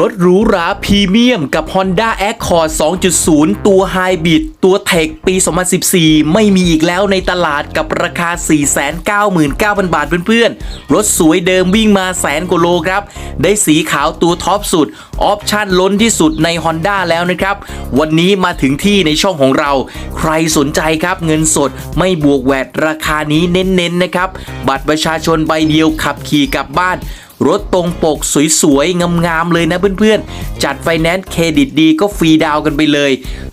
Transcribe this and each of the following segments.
รถหรูหราพรีเมียมกับ Honda Accord 2.0 ตัว Hybrid ตัวเทคปี 2014 ไม่มีอีกแล้วในตลาดกับราคา 499,000 บาทเพื่อนๆ รถสวยเดิมวิ่งมาแสนกว่าโลครับ ได้สีขาวตัวท็อปสุด ออปชั่นล้นที่สุดใน Honda แล้วนะครับ วันนี้มาถึงที่ในช่องของเรา ใครสนใจครับเงินสดไม่บวกแวดราคานี้เน้นๆนะครับ บัตรประชาชนใบเดียวขับขี่กลับบ้าน รถตรงปกสวยๆ งามๆ เลยนะเพื่อนๆ จัดไฟแนนซ์เครดิตดีก็ฟรีดาวกันไปเลย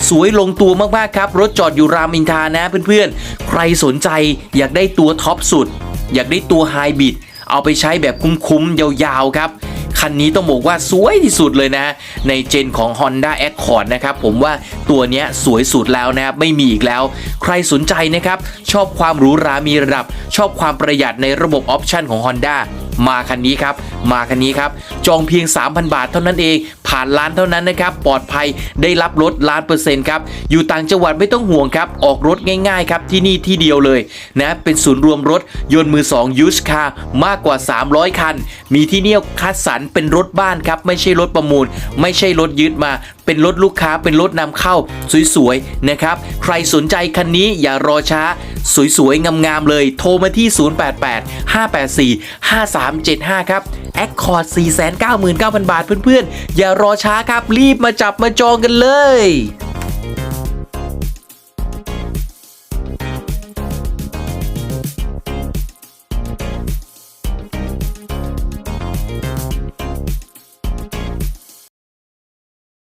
สวยลงตัวมากๆครับ รถจอดอยู่รามอินทานะเพื่อนๆ ใครสนใจอยากได้ตัวท็อปสุด อยากได้ตัวไฮบริดเอาไปใช้แบบคุ้มๆ ยาวๆ ครับคันนี้ต้องบอกว่าสวยที่สุดเลยนะ ในเจนของ Honda Accord นะครับ ผมว่าตัวนี้สวยสุดแล้วนะครับ ไม่มีอีกแล้ว ใครสนใจนะครับ ชอบความหรูหรามีระดับ ชอบความประหยัดในระบบออปชันของ Honda มาคันนี้ครับมาคันนี้ครับ จองเพียง 3,000 บาทเท่านั้นเอง ผ่านร้านเท่านั้นนะครับ ปลอดภัยได้รับรถล้านเปอร์เซ็นต์ครับ อยู่ต่างจังหวัดไม่ต้องห่วงครับ ออกรถง่ายๆครับ ที่นี่ที่เดียวเลยนะ เป็นศูนย์รวมรถยนต์มือ2ยูสคาร์มากกว่า 300 คัน มีที่เนี่ยคัดสรรเป็นรถบ้านครับ ไม่ใช่รถประมูล ไม่ใช่รถยึดมา เป็นรถลูกค้า เป็นรถนำเข้า สวยๆนะครับ ใครสนใจคันนี้อย่ารอช้าสวยๆงามๆเลย โทรมาที่ 088 584 5375 ครับ Accord 499,000 บาทเพื่อนๆ อย่ารอช้าครับรีบมาจับมาจองกันเลย